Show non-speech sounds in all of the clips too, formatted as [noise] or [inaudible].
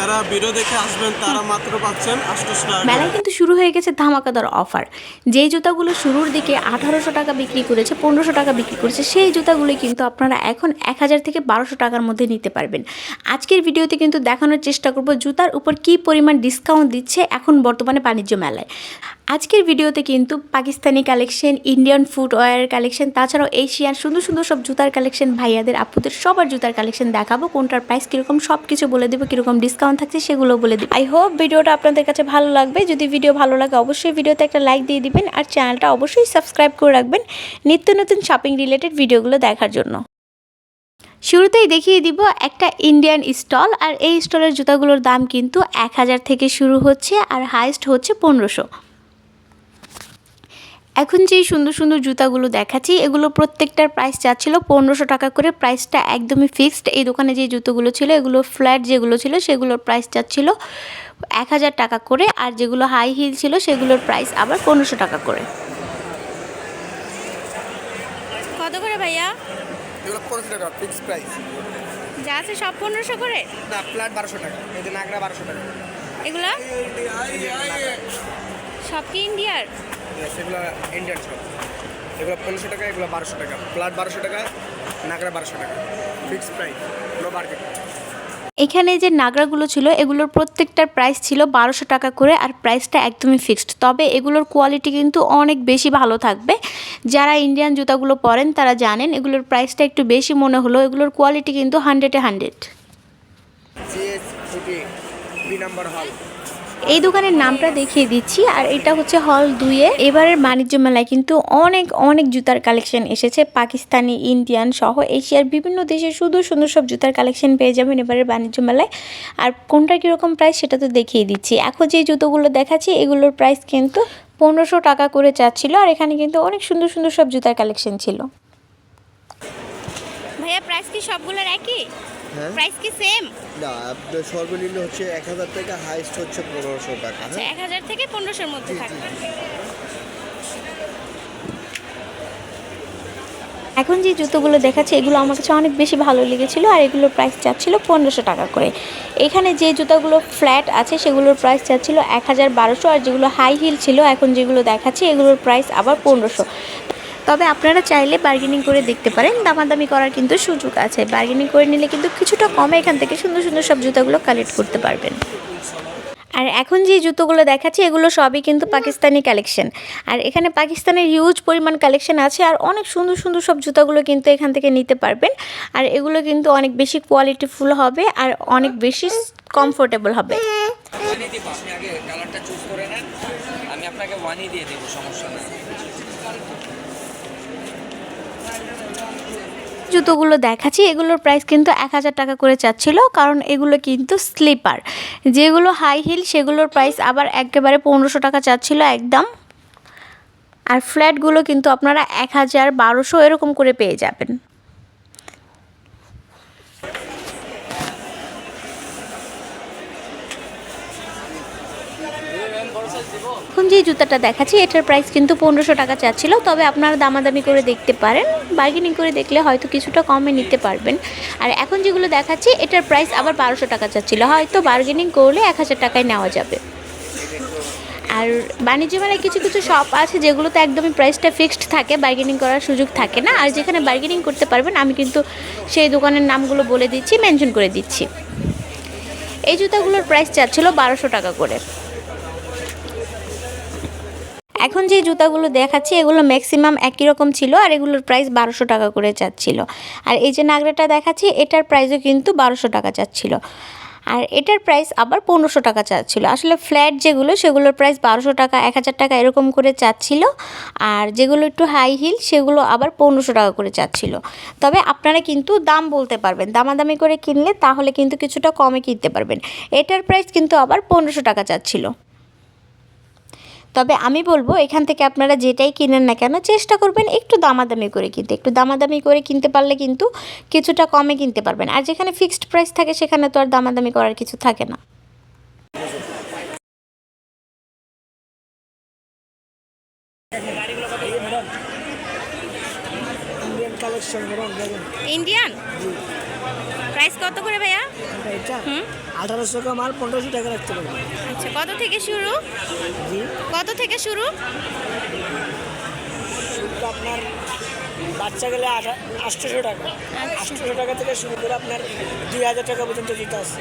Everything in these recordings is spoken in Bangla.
যারা ভিডিও দেখে আসবেন, তারা মাত্র পাচ্ছেন আটশোশো টাকা মেলায় কিন্তু শুরু হয়ে গেছে ধামাকাদার অফার। যেই জুতাগুলো শুরুর দিকে আঠারোশো টাকা বিক্রি করেছে, পনেরোশো টাকা বিক্রি করেছে, সেই জুতাগুলি কিন্তু আপনারা এখন এক হাজার থেকে বারোশো টাকার মধ্যে নিতে পারবেন। আজকের ভিডিওতে কিন্তু দেখানোর চেষ্টা করব জুতার উপর কী পরিমাণ ডিসকাউন্ট দিচ্ছে এখন বর্তমানে বাণিজ্য মেলায়। আজকের ভিডিওতে কিন্তু Pakistani collection, Indian footwear collection, তাছাড়াও এশিয়ান সুন্দর সুন্দর সব জুতার কালেকশন ভাইয়াদের, আপুদের সবার জুতার কালেকশন দেখাবো, কোনটার প্রাইস কীরকম সব কিছু বলে দেবো কীরকম ডিসকাউন্ট থাকছে, সেগুলো বলে দিই আই হোপ ভিডিওটা আপনাদের কাছে ভালো লাগবে। যদি ভিডিও ভালো লাগে, অবশ্যই ভিডিওতে একটা লাইক দিয়ে দিবেন আর চ্যানেলটা অবশ্যই সাবস্ক্রাইব করে রাখবেন নিত্য নতুন শপিং রিলেটেড ভিডিওগুলো দেখার জন্য। শুরুতেই দেখিয়ে দিব একটা ইন্ডিয়ান স্টল আর এই স্টলের জুতাগুলোর দাম কিন্তু এক হাজার থেকে শুরু হচ্ছে আর হাইস্ট হচ্ছে পনেরোশো। এখন যেই সুন্দর সুন্দর জুতাগুলো দেখাচ্ছি এগুলো প্রত্যেকটার প্রাইস যাচ্ছিল পনেরোশো টাকা করে। প্রাইসটা একদমই ফিক্সড এই দোকানে যে জুতোগুলো ছিল এগুলো ফ্ল্যাট যেগুলো ছিল সেগুলোর প্রাইস যাচ্ছিল এক হাজার টাকা করে। আর যেগুলো হাই হিল ছিল সেগুলোর প্রাইস আবার পনেরোশো টাকা করে। কত করে ভাইয়া? টাকা ফিক্স প্রাইস যা আছে সব পনেরোশো করে? না ফ্ল্যাট বারোশো টাকা। এই যে নাগরা বারোশো টাকা। এগুলো? সব কি ইন্ডিয়ার সেগুলো ইন্ডিয়ান সব এগুলো পনেরোশো টাকা এগুলো বারোশো টাকা। ফ্ল্যাট বারোশো টাকা নাগরা বারোশো টাকা। প্রাইস নো মার্কেট এখানে যে নাগরাগুলো ছিল এগুলোর প্রত্যেকটার প্রাইস ছিল বারোশো টাকা করে আর প্রাইসটা একদমই ফিক্সড তবে এগুলোর কোয়ালিটি কিন্তু অনেক বেশি ভালো থাকবে। যারা ইন্ডিয়ান জুতাগুলো পরেন তারা জানেন এগুলোর প্রাইসটা একটু বেশি মনে হলো। এগুলোর কোয়ালিটি কিন্তু হান্ড্রেডে হান্ড্রেড বি নাম্বার হল এই দোকানের নামটা দেখিয়ে দিচ্ছি, আর এটা হচ্ছে হল দুইয়ে। এবারের বাণিজ্য মেলায় কিন্তু অনেক অনেক জুতার কালেকশন এসেছে, পাকিস্তানি, ইন্ডিয়ান সহ এশিয়ার বিভিন্ন দেশে সুন্দর সুন্দর সব জুতার কালেকশন পেয়ে যাবেন এবারের বাণিজ্য মেলায়। আর কোনটা কীরকম প্রাইস সেটা তো দেখিয়ে দিচ্ছি। এখন যে জুতোগুলো দেখাচ্ছি, এগুলোর প্রাইস কিন্তু পনেরোশো টাকা করে চাচ্ছিল, আর এখানে কিন্তু অনেক সুন্দর সুন্দর সব জুতার কালেকশন ছিল। ভাইয়া প্রাইস কি সবগুলোর একই? হ্যাঁ। প্রাইস কি সেম না আপনার সর্বনিম্ন হচ্ছে এক হাজার থেকে হাইস্ট হচ্ছে পনেরোশো টাকা হ্যাঁ। এক হাজার থেকে পনেরোশোর মধ্যে থাকবে। এখন যে জুতোগুলো দেখাচ্ছে এগুলো আমার কাছে অনেক বেশি ভালো লেগেছিলো আর এগুলোর প্রাইস চাচ্ছিল পনেরোশো টাকা করে। এখানে যে জুতোগুলো ফ্ল্যাট আছে সেগুলোর প্রাইস চাচ্ছিল এক হাজার বারোশো আর যেগুলো হাই হিল ছিল এখন যেগুলো দেখাচ্ছে এগুলোর প্রাইস আবার পনেরোশো। তবে আপনারা চাইলে বার্গেনিং করে দেখতে পারেন। দামাদামি করার কিন্তু সুযোগ আছে। বার্গেনিং করে নিলে কিন্তু কিছুটা কমে এখান থেকে সুন্দর সুন্দর সব জুতোগুলো কালেক্ট করতে পারবেন। আর এখন যে জুতোগুলো দেখাচ্ছি, এগুলো সবই কিন্তু পাকিস্তানি কালেকশন আর এখানে পাকিস্তানের হিউজ পরিমাণ কালেকশন আছে আর অনেক সুন্দর সুন্দর সব জুতোগুলো কিন্তু এখান থেকে নিতে পারবেন। আর এগুলো কিন্তু অনেক বেশি কোয়ালিটিফুল হবে আর অনেক বেশি কমফোর্টেবল হবে। আমি আপনাকে ওয়ানই দিয়ে দেবো, সমস্যা নেই। জুতোগুলো দেখাচ্ছি, এগুলোর প্রাইস কিন্তু এক হাজার টাকা করে চাচ্ছিল, কারণ এগুলো কিন্তু স্লিপার যেগুলো হাই হিল সেগুলোর প্রাইস আবার একেবারে পনেরোশো টাকা চাচ্ছিল একদম। আর ফ্ল্যাটগুলো কিন্তু আপনারা এক হাজার বারোশো এরকম করে পেয়ে যাবেন। এখন যে জুতাটা দেখাচ্ছি, এটার প্রাইস কিন্তু পনেরোশো টাকা চাচ্ছিল, তবে আপনারা দামাদামি করে দেখতে পারেন। বার্গেনিং করে দেখলে হয়তো কিছুটা কমে নিতে পারবেন। আর এখন যেগুলো দেখাচ্ছি, এটার প্রাইস আবার বারোশো টাকা চাচ্ছিল। হয়তো বার্গেনিং করলে এক হাজার টাকায় নেওয়া যাবে। আর বাণিজ্য মেলায় কিছু কিছু শপ আছে যেগুলোতে একদমই প্রাইসটা ফিক্সড থাকে বার্গেনিং করার সুযোগ থাকে না। আর যেখানে বার্গেনিং করতে পারবেন, আমি কিন্তু সেই দোকানের নামগুলো বলে দিচ্ছি মেনশন করে দিচ্ছি। এই জুতাগুলোর প্রাইস চাচ্ছিল বারোশো টাকা করে। এখন যে জুতাগুলো দেখাচ্ছি, এগুলো ম্যাক্সিমাম একই রকম ছিল আর এগুলোর প্রাইস বারোশো টাকা করে চাচ্ছিল আর এই যে নাগরাটা দেখাচ্ছি, এটার প্রাইসও কিন্তু বারোশো টাকা চাচ্ছিল আর এটার প্রাইস আবার পনেরোশো টাকা চাচ্ছিল আসলে ফ্ল্যাট যেগুলো, সেগুলোর প্রাইস বারোশো টাকা, এক হাজার টাকা এরকম করে চাচ্ছিল আর যেগুলো একটু হাই হিল সেগুলো আবার পনেরোশো টাকা করে চাচ্ছিল তবে আপনারা কিন্তু দাম বলতে পারবেন। দামাদামি করে কিনলে তাহলে কিন্তু কিছুটা কমে কিনতে পারবেন। এটার প্রাইস কিন্তু আবার পনেরোশো টাকা চাচ্ছিল তবে আমি বলব এখান থেকে আপনারা যেটাই কিনেন না কেন চেষ্টা করবেন একটু দামাদামি করে কিনতে। একটু দামাদামি করে কিনতে পারলে কিন্তু কিছুটা কমে কিনতে পারবেন। আর যেখানে ফিক্সড প্রাইস থাকে সেখানে তো আর দামাদামি করার কিছু থাকে না। ইন্ডিয়ান প্রাইস কত করে ভাইয়া? এটা আঠারোশো টাকা মাল পনেরোশো টাকা রাখতে পারব। আচ্ছা কত থেকে শুরু? কত থেকে শুরু? শুরু আপনার বাচ্চা গেলে আটশোশো টাকা। আটশোশো টাকা থেকে শুরু করে আপনার দুই হাজার টাকা পর্যন্ত জুতো আছে।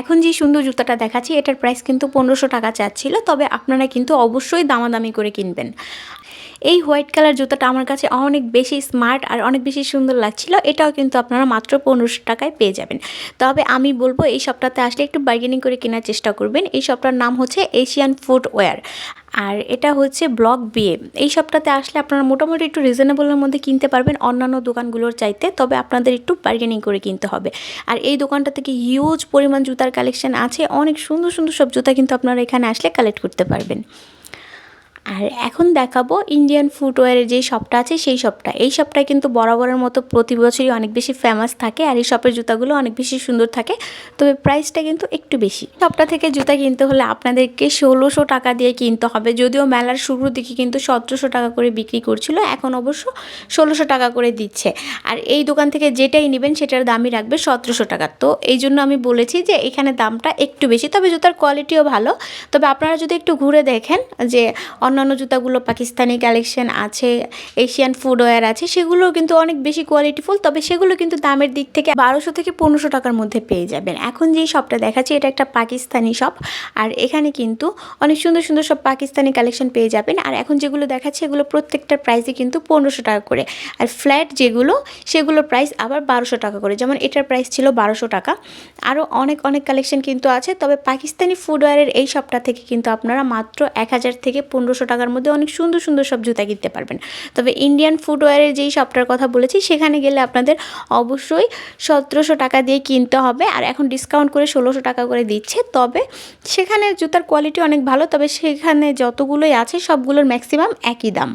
এখন যে সুন্দর জুতাটা দেখাচ্ছি, এটার প্রাইস কিন্তু পনেরোশো টাকা চাচ্ছিল, তবে আপনারা কিন্তু অবশ্যই দামাদামি করে কিনবেন। এই হোয়াইট কালার জুতাটা আমার কাছে অনেক বেশি স্মার্ট আর অনেক বেশি সুন্দর লাগছিল। এটাও কিন্তু আপনারা মাত্র পনেরোশো টাকায় পেয়ে যাবেন। তবে আমি বলব, এই শপটাতে আসলে একটু বার্গেনিং করে কেনার চেষ্টা করবেন। এই শপটার নাম হচ্ছে এশিয়ান ফুটওয়্যার আর এটা হচ্ছে ব্লক বিয়ে এই শপটাতে আসলে আপনারা মোটামুটি একটু রিজনেবলের মধ্যে কিনতে পারবেন অন্যান্য দোকানগুলোর চাইতে, তবে আপনাদের একটু বার্গেনিং করে কিনতে হবে। আর এই দোকানটা থেকে হিউজ পরিমাণ জুতার কালেকশন আছে। অনেক সুন্দর সুন্দর সব জুতা কিন্তু আপনারা এখানে আসলে কালেক্ট করতে পারবেন। আর এখন দেখাবো ইন্ডিয়ান ফুটওয়্যারের যে শপটা আছে সেই শপটা এই শপটায় কিন্তু বরাবরের মতো প্রতি বছরই অনেক বেশি ফেমাস থাকে আর এই শপের জুতাগুলো অনেক বেশি সুন্দর থাকে, তবে প্রাইসটা কিন্তু একটু বেশি। শপটা থেকে জুতা কিনতে হলে আপনাদেরকে ষোলোশো টাকা দিয়ে কিনতে হবে, যদিও মেলার শুরুর দিকে কিন্তু সতেরোশো টাকা করে বিক্রি করছিল, এখন অবশ্য ষোলোশো টাকা করে দিচ্ছে। আর এই দোকান থেকে যেটাই নেবেন সেটার দামই রাখবে সতেরোশো টাকা। তো এই জন্য আমি বলেছি যে এখানে দামটা একটু বেশি, তবে জুতার কোয়ালিটিও ভালো। তবে আপনারা যদি একটু ঘুরে দেখেন যে অন্যান্য জুতাগুলো পাকিস্তানি কালেকশন আছে এশিয়ান ফুডওয়্যার আছে সেগুলো কিন্তু অনেক বেশি কোয়ালিটিফুল তবে সেগুলো কিন্তু দামের দিক থেকে বারোশো থেকে পনেরোশো টাকার মধ্যে পেয়ে যাবেন। এখন যেই শপটা দেখাচ্ছি, এটা একটা পাকিস্তানি শপ আর এখানে কিন্তু অনেক সুন্দর সুন্দর সব পাকিস্তানি কালেকশন পেয়ে যাবেন। আর এখন যেগুলো দেখাচ্ছি, এগুলো প্রত্যেকটার প্রাইসই কিন্তু পনেরোশো টাকা করে। আর ফ্ল্যাট যেগুলো, সেগুলোর প্রাইস আবার বারোশো টাকা করে। যেমন এটার প্রাইস ছিল বারোশো টাকা। আরও অনেক অনেক কালেকশন কিন্তু আছে, তবে পাকিস্তানি ফুডওয়্যারের এই শপটা থেকে কিন্তু আপনারা মাত্র এক হাজার থেকে পনেরোশো টাকার মধ্যে অনেক সুন্দর সুন্দর সব জুতা কিনতে পারবেন। তবে ইন্ডিয়ান ফুটওয়্যারের যেই শপটার কথা বলেছি, সেখানে গেলে আপনাদের অবশ্যই সতেরোশো টাকা দিয়ে কিনতে হবে। আর এখন ডিসকাউন্ট করে ষোলোশো টাকা করে দিচ্ছে। তবে সেখানে জুতার কোয়ালিটি অনেক ভালো, তবে সেখানে যতগুলোই আছে, সবগুলোর ম্যাক্সিমাম একই দাম।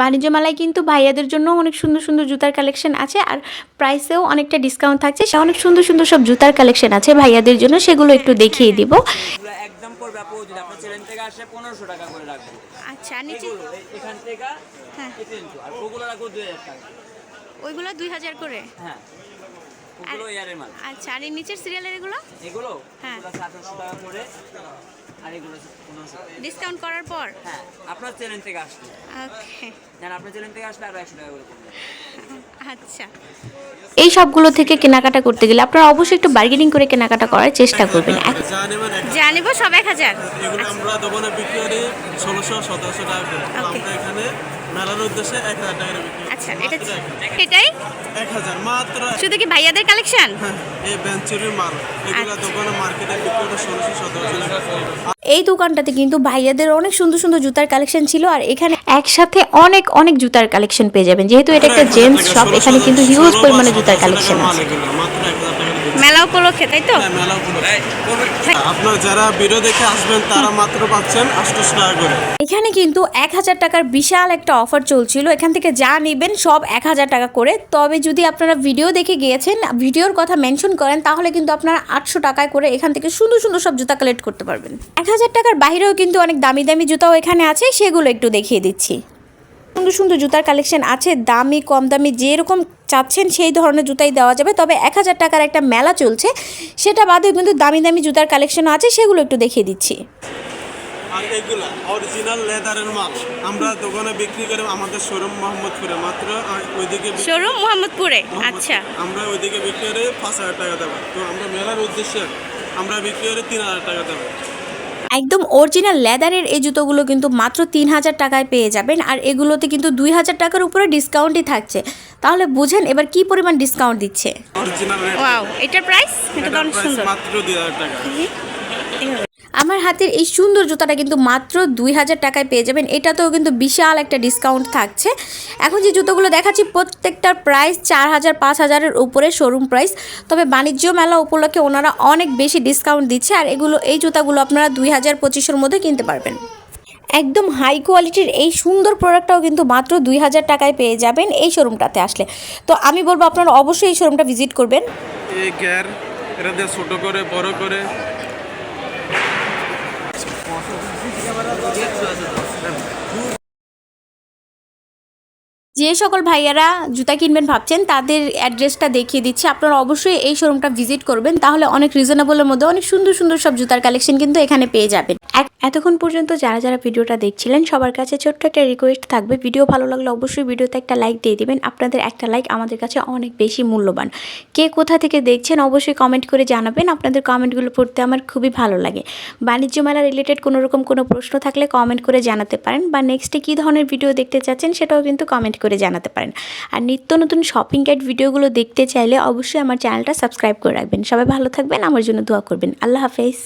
বাণিজ্য মেলায় কিন্তু ভাইয়াদের জন্য অনেক সুন্দর সুন্দর জুতার কালেকশন আছে আর প্রাইসেও অনেকটা ডিসকাউন্ট থাকছে। সে অনেক সুন্দর সুন্দর সব জুতার কালেকশন আছে ভাইয়াদের জন্য সেগুলো একটু দেখিয়ে দিব। একদম পড়বে আপু যদি আপনার চ্যানেল থেকে আসে পনেরোশো টাকা করে রাখব। আচ্ছা নিচে এখান থেকে হ্যাঁ। আর ওগুলো রাখব দুই হাজার টাকা। ওইগুলো দুই হাজার করে? হ্যাঁ। ওগুলো ইয়ারের মাল। আচ্ছা আর এই নিচের সিরিয়ালের এগুলো? এগুলো? হ্যাঁ। আঠারোশো টাকা করে আর এগুলো আছে পনেরোশো টাকা। ডিসকাউন্ট করার পর? হ্যাঁ আপনার চ্যানেল থেকে আসবে। ওকে আপনার চ্যানেল থেকে আসলে আরও একশো টাকা করে [laughs] আচ্ছা। এই সবগুলো থেকে কেনাকাটা করতে গেলে আপনারা অবশ্যই একটু বার্গেনিং করে কেনাকাটা করার চেষ্টা করবেন। যা সব এক হাজার। এগুলো আমরা দোকানে বিক্রি করি ষোলোশো সতেরোশো টাকা করে। আমরা এখানে মেলার উদ্দেশ্যে এক হাজার টাকা বিক্রি আচ্ছা এটা। এটাই? এক হাজার মাত্র শুধু কি ভাইয়াদের কালেকশন হ্যাঁ, এই বেঞ্চুরির মাল। এগুলো আচ্ছা। দোকানে মার্কেটে বিক্রি করে ষোলোশো সতেরোশো টাকা এই দোকানটাতে কিন্তু ভাইয়াদের অনেক সুন্দর সুন্দর জুতার কালেকশন ছিল আর এখানে একসাথে অনেক অনেক জুতার কালেকশন পেয়ে যাবেন। যেহেতু এটা একটা জেন্টস শপ এখানে কিন্তু হিউজ পরিমাণে জুতার কালেকশন আছে। মেলা উপলক্ষে তাই তো? হ্যাঁ, উপলক্ষে। আপনার যারা ভিডিও দেখে আসবেন তারা মাত্র পাচ্ছেন আটশোশো টাকা করে। এখানে কিন্তু এক হাজার টাকার বিশাল একটা অফার চলছিল। এখান থেকে যা নেবেন সব এক হাজার টাকা করে। তবে যদি আপনারা ভিডিও দেখে গিয়েছেন ভিডিওর কথা মেনশন করেন তাহলে কিন্তু আপনারা আটশো টাকায় করে এখান থেকে সুন্দর সুন্দর সব জুতা কালেক্ট করতে পারবেন। এক হাজার টাকার বাইরেও কিন্তু অনেক দামি দামি জুতাও এখানে আছে সেগুলো একটু দেখিয়ে দিচ্ছি। সুন্দর সুন্দর জুতার কালেকশন আছে। দামি কম দামি যেরকম চাচ্ছেন সেই ধরনের জুতাই দেওয়া যাবে। তবে এক হাজার টাকার একটা মেলা চলছে। সেটা বাদেও কিন্তু দামি দামি জুতার কালেকশনও আছে। সেগুলো একটু দেখিয়ে দিচ্ছি। আর এগুলা অরিজিনাল লেদারের মাল আমরা দোকানে বিক্রি করে আমাদের শোরুম মোহাম্মদপুরে। মাত্র আর ওইদিকে শোরুম মোহাম্মদপুরে? আচ্ছা। আমরা ওইদিকে বিক্রি করে পাঁচ হাজার টাকা দেবো তো আমরা মেলার উদ্দেশ্যে আমরা বিক্রি করে তিন হাজার টাকা দেবো একদম অরিজিনাল লেদারের এই জুতোগুলো কিন্তু মাত্র তিন হাজার টাকায় পেয়ে যাবেন আর এগুলোতে কিন্তু দুই হাজার টাকার উপরে ডিসকাউন্টই থাকছে। তাহলে বুঝেন এবার কি পরিমাণ ডিসকাউন্ট দিচ্ছে? অরিজিনাল ওয়াও এটার প্রাইস এটা তো অনেক সুন্দর। মাত্র দুই হাজার টাকা। আমার হাতের এই সুন্দর জুতাটা কিন্তু মাত্র দুই হাজার টাকায় পেয়ে যাবেন। এটাতেও কিন্তু বিশাল একটা ডিসকাউন্ট থাকছে। এখন যে জুতোগুলো দেখাচ্ছি, প্রত্যেকটার প্রাইস চার হাজার, পাঁচ হাজারের উপরে শোরুম প্রাইস তবে বাণিজ্য মেলা উপলক্ষে ওনারা অনেক বেশি ডিসকাউন্ট দিচ্ছে আর এগুলো, এই জুতাগুলো আপনারা দুই হাজার পঁচিশের মধ্যে কিনতে পারবেন। একদম হাই কোয়ালিটির এই সুন্দর প্রোডাক্টটাও কিন্তু মাত্র দুই হাজার টাকায় পেয়ে যাবেন এই শোরুমটাতে আসলে। তো আমি বলব, আপনারা অবশ্যই এই শোরুমটা ভিজিট করবেন। ছোট করে, বড় করে। যে সকল ভাইয়ারা জুতা কিনবেন ভাবছেন, তাদের অ্যাড্রেসটা দেখিয়ে দিচ্ছি। আপনারা অবশ্যই এই শোরুমটা ভিজিট করবেন, তাহলে অনেক রিজনেবলের মধ্যে অনেক সুন্দর সুন্দর সব জুতার কালেকশন কিন্তু এখানে পেয়ে যাবেন। এতক্ষণ পর্যন্ত যারা যারা ভিডিওটা দেখছিলেন, সবার কাছে ছোট্ট একটা রিকোয়েস্ট থাকবে। ভিডিও ভালো লাগলে অবশ্যই ভিডিওতে একটা লাইক দিয়ে দিবেন। আপনাদের একটা লাইক আমাদের কাছে অনেক বেশি মূল্যবান। কে কোথা থেকে দেখছেন, অবশ্যই কমেন্ট করে জানাবেন। আপনাদের কমেন্টগুলো পড়তে আমার খুবই ভালো লাগে। বাণিজ্য মেলা রিলেটেড কোনো রকম কোনো প্রশ্ন থাকলে কমেন্ট করে জানাতে পারেন। বা নেক্সটে কী ধরনের ভিডিও দেখতে চাচ্ছেন, সেটাও কিন্তু কমেন্ট করে জানাতে পারেন। আর নিত্য নতুন শপিং গাইড ভিডিওগুলো দেখতে চাইলে অবশ্যই আমার চ্যানেলটা সাবস্ক্রাইব করে রাখবেন। সবাই ভালো থাকবেন, আমার জন্য দোয়া করবেন। আল্লাহ হাফেজ।